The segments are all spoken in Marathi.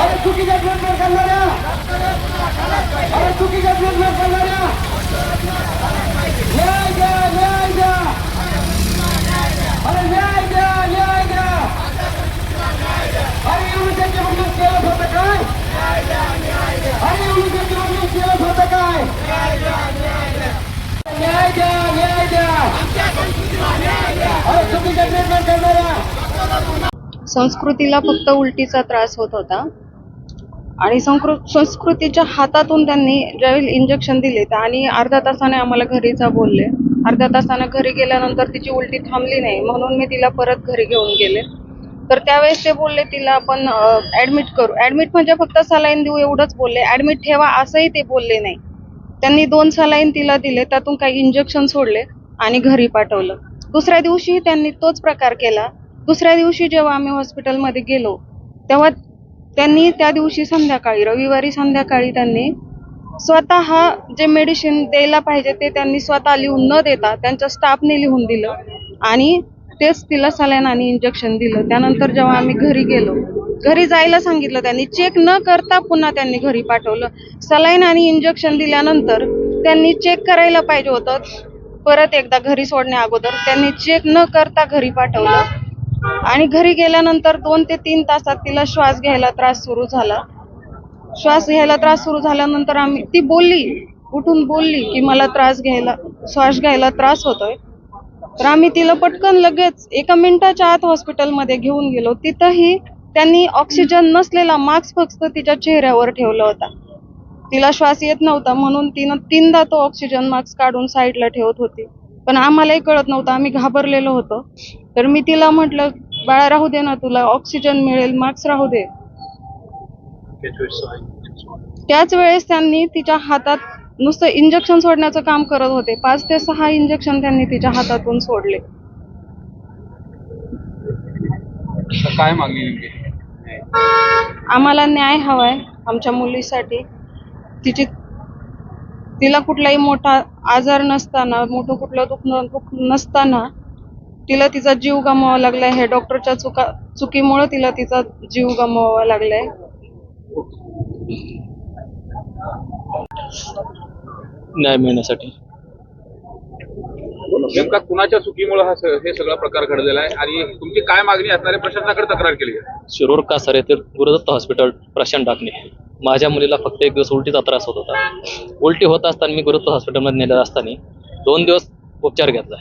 আরে টুকি জাত লোক কান্নারা আরে টুকি জাত লোক কান্নারা संस्कृतीला फक्त उलटीचा त्रास होत होता. आणि संस्कृत संस्कृतीच्या हातातून त्यांनी ज्यावेळी इंजेक्शन दिले तर आणि अर्ध्या तासाने आम्हाला घरीचा बोलले. अर्ध्या तासानं घरी गेल्यानंतर तिची उलटी थांबली नाही. म्हणून मी तिला परत घरी घेऊन गेले. तर त्यावेळेस ते बोलले तिला आपण ॲडमिट करू. ॲडमिट म्हणजे फक्त सलाईन देऊ एवढंच बोलले. ॲडमिट ठेवा असंही ते बोलले नाही. त्यांनी दोन सलाईन तिला दिले. त्यातून काही इंजेक्शन सोडले आणि घरी पाठवलं. दुसऱ्या दिवशी त्यांनी तोच प्रकार केला. दुसऱ्या दिवशी जेव्हा आम्ही हॉस्पिटलमध्ये गेलो तेव्हा त्यांनी त्या दिवशी संध्याकाळी रविवारी संध्याकाळी त्यांनी स्वतः जे मेडिसिन द्यायला पाहिजे ते त्यांनी स्वतः लिहून न देता त्यांच्या स्टाफने लिहून दिलं आणि तेच तिला सलाईन आणि इंजेक्शन दिलं. त्यानंतर जेव्हा आम्ही घरी गेलो घरी जायला सांगितलं त्यांनी चेक न करता पुन्हा त्यांनी घरी पाठवलं. सलाईन आणि इंजेक्शन दिल्यानंतर त्यांनी चेक करायला पाहिजे होतं. परत एकदा घरी सोडण्या अगोदर त्यांनी चेक न करता घरी पाठवलं. आणि घरी गेल्यानंतर दोन ते तीन तासात तिला श्वास घ्यायला त्रास सुरू झाला. श्वास घ्यायला त्रास सुरू झाल्यानंतर आम्ही ती बोलली उठून बोलली की मला त्रास घ्यायला श्वास घ्यायला त्रास होतोय. तर आम्ही तिला पटकन लगेच एका मिनिटाच्या आत हॉस्पिटलमध्ये घेऊन गेलो. तिथंही त्यांनी ऑक्सिजन नसलेला मास्क फक्त तिच्या चेहऱ्यावर ठेवला होता. तिला श्वास येत नव्हता म्हणून तिनं तीनदा तो ऑक्सिजन मास्क काढून साईडला ठेवत होती. पण आम्हालाही कळत नव्हतं. आम्ही घाबरलेलो होतो. तर मी तिला म्हटलं बाळा राहू दे ना तुला. ऑक्सिजन मिळेल मास्क राहू दे. त्याच वेळेस त्यांनी तिच्या हातात नुसतं इंजेक्शन सोडण्याचं काम करत होते. पाच ते सहा इंजेक्शन त्यांनी तिच्या हातातून सोडले. काय मागणी आम्हाला न्याय हवाय आमच्या मुलीसाठी. तिची तिला कुठलाही मोठा आजार नसताना मोठं कुठलं दुखणं दुख नसताना तिला तिचा जीव गमवावा लागलाय. हे डॉक्टरच्या चुका चुकीमुळे तिला तिचा जीव गमवावा लागलाय. न्याय मिळण्यासाठी. नेमका कुणाच्या चुकीमुळे हा स- हे सगळा प्रकार घडलेला आहे? आणि तुमची काय मागणी असणारे प्रशासनाकडे तक्रार केली आहे? शिरूर कासार येथील गुरुदत्त हॉस्पिटल प्रशांत डाकणे. माझ्या मुलीला फक्त एक दिवस उलटीचा त्रास होत होता. उलटी होत असताना मी गुरुदत्त हॉस्पिटलमध्ये नेलेलं असताना दोन दिवस उपचार घेतला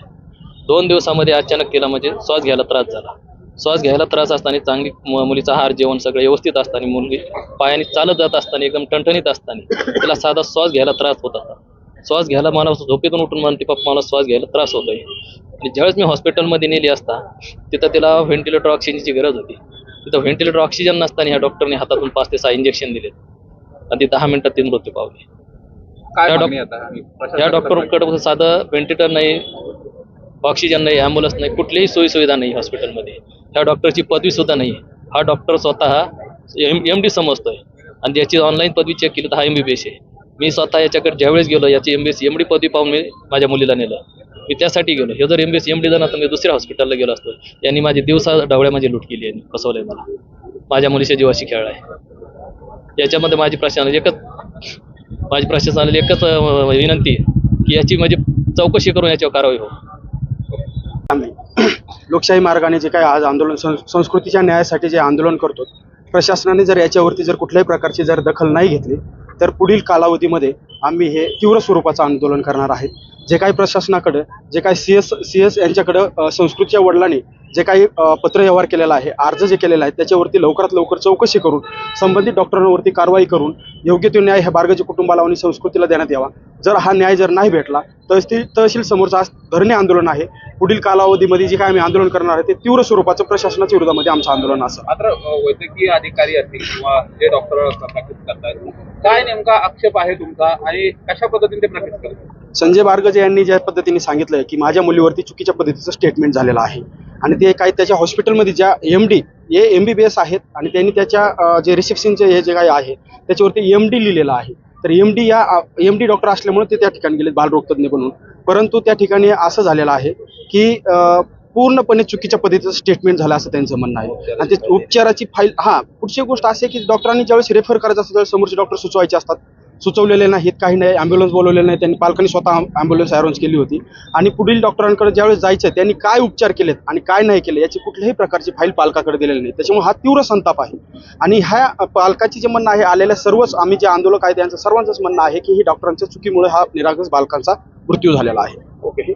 दोन दिवसामध्ये अचानक केला म्हणजे श्वास घ्यायला त्रास झाला. श्वास घ्यायला त्रास असताना चांगली म- मुलीचा आहार जेवण सगळं व्यवस्थित असताना मुलगी पायाने चालत जात असताना एकदम टणटणीत असताना तिला साधा श्वास घ्यायला त्रास होत होता. श्वास घ्यायला मला झोपेतून उठून म्हणते पप्पा मला श्वास घ्यायला त्रास होतोय. आणि ज्यावेळेस मी हॉस्पिटलमध्ये नेली असता तिथं तिला व्हेंटिलेटर ऑक्सिजनची गरज होती. तिथं व्हेंटिलेटर ऑक्सिजन नसताना ह्या डॉक्टरने हातातून पाच ते सहा इंजेक्शन दिले आणि ती दहा मिनिटात तीन मृत्यू पावली. तक्रार डॉक्टरकडे साधं व्हेंटिलेटर नाही ऑक्सिजन नाही ॲम्ब्युलन्स नाही कुठलीही सोयीसुविधा नाही हॉस्पिटलमध्ये ह्या डॉक्टरची पदवी सुद्धा नाही. हा डॉक्टर स्वतः एम एम डी समजतोय. आणि याची ऑनलाईन पदवी चेक केली तर हा एम बी बी एस आहे. मी स्वतः याच्याकडे ज्यावेळेस गेलो याची M B S M D पदवी पाहून मी माझ्या मुलीला नेलं. मी त्यासाठी गेलो. हे जर M B S M D झाला तर मी दुसऱ्या हॉस्पिटलला गेलो असतो. यांनी माझी दिवसा ढवळ्या माझी लूट केली यांनी फसवलंय मला. माझ्या मुलीच्या जीवाशी खेळला आहे. याच्यामध्ये माझी प्रशासन एकच माझी प्रशासनाला एकच म्हणजे विनंती की याची म्हणजे चौकशी करून याच्यावर कारवाई हो. लोकशाही मार्गाने जे काही आज आंदोलन संस्कृतीच्या न्यायासाठी जे आंदोलन करतो प्रशासनाने जर याच्यावरती जर कुठल्याही प्रकारची जर दखल नाही घेतली तर पुढील कालावधीमध्ये आम्ही हे तीव्र स्वरूपाचं आंदोलन करणार आहेत जे काही प्रशासनाकडं जे काही सी एस सी एस यांच्याकडं संस्कृतच्या वडिलांनी जे काही पत्रव्यवहार केलेला आहे अर्ज जे केलेला आहे त्याच्यावरती लवकरात लवकर चौकशी करून संबंधित डॉक्टरांवरती कारवाई करून योग्य तो न्याय हे बार्गजी कुटुंबाला आणि संस्कृतीला देण्यात यावा. जर हा न्याय जर नाही भेटला तहसील तहसील समोरचं आज धरणे आंदोलन आहे. पुढील कालावधीमध्ये जे काय आम्ही आंदोलन करणार आहे ते तीव्र स्वरूपाचं प्रशासनाच्या विरोधामध्ये आमचं आंदोलन असं. मात्र वैद्यकीय अधिकारी असतील किंवा जे डॉक्टर प्रकाशित करतात काय नेमका आक्षेप आहे तुमचा आणि कशा पद्धतीने ते प्रकाशित करतात? संजय बारगजे यांनी ज्या पद्धतीने सांगितलंय की माझ्या मुलीवरती चुकीच्या पद्धतीचं स्टेटमेंट झालेलं आहे. आणि ते काही त्याच्या हॉस्पिटलमध्ये ज्या एम डी हे एम बी बी एस आहेत आणि त्यांनी त्याच्या जे रिसेप्शनचे हे जे काही आहे त्याच्यावरती एम डी लिहिलेलं आहे. तर एम डी या एम डी डॉक्टर असल्यामुळे ते त्या ठिकाणी गेले बालरोगतज्ञ बनून. परंतु त्या ठिकाणी असं झालेलं आहे की पूर्णपणे चुकीच्या पद्धतीचं स्टेटमेंट झालं असं त्यांचं म्हणणं आहे. आणि ते उपचाराची फाईल हा पुढची गोष्ट अशी आहे की डॉक्टरांनी ज्यावेळेस रेफर करायचं असतं त्यावेळेस समोरचे डॉक्टर सुचवायचे असतात. सुचवलेले नाहीत काही नाही ॲम्ब्युलन्स बोलवलेले नाही त्यांनी पालकांनी स्वतः ॲम्ब्युलन्स अरेंज केली होती. आणि पुढील डॉक्टरांकडे ज्यावेळेस जायचं आहे त्यांनी काय उपचार केलेत आणि काय नाही केले याची कुठल्याही प्रकारची फाईल पालकाकडे दिलेली नाही. त्याच्यामुळे हा तीव्र संताप आहे. आणि ह्या पालकाची जे म्हणणं आहे आलेल्या सर्वच आम्ही जे आंदोलक आहे त्यांचं सर्वांचंच म्हणणं आहे की ही डॉक्टरांच्या चुकीमुळे हा निरागस बालकांचा मृत्यू झालेला आहे. ओके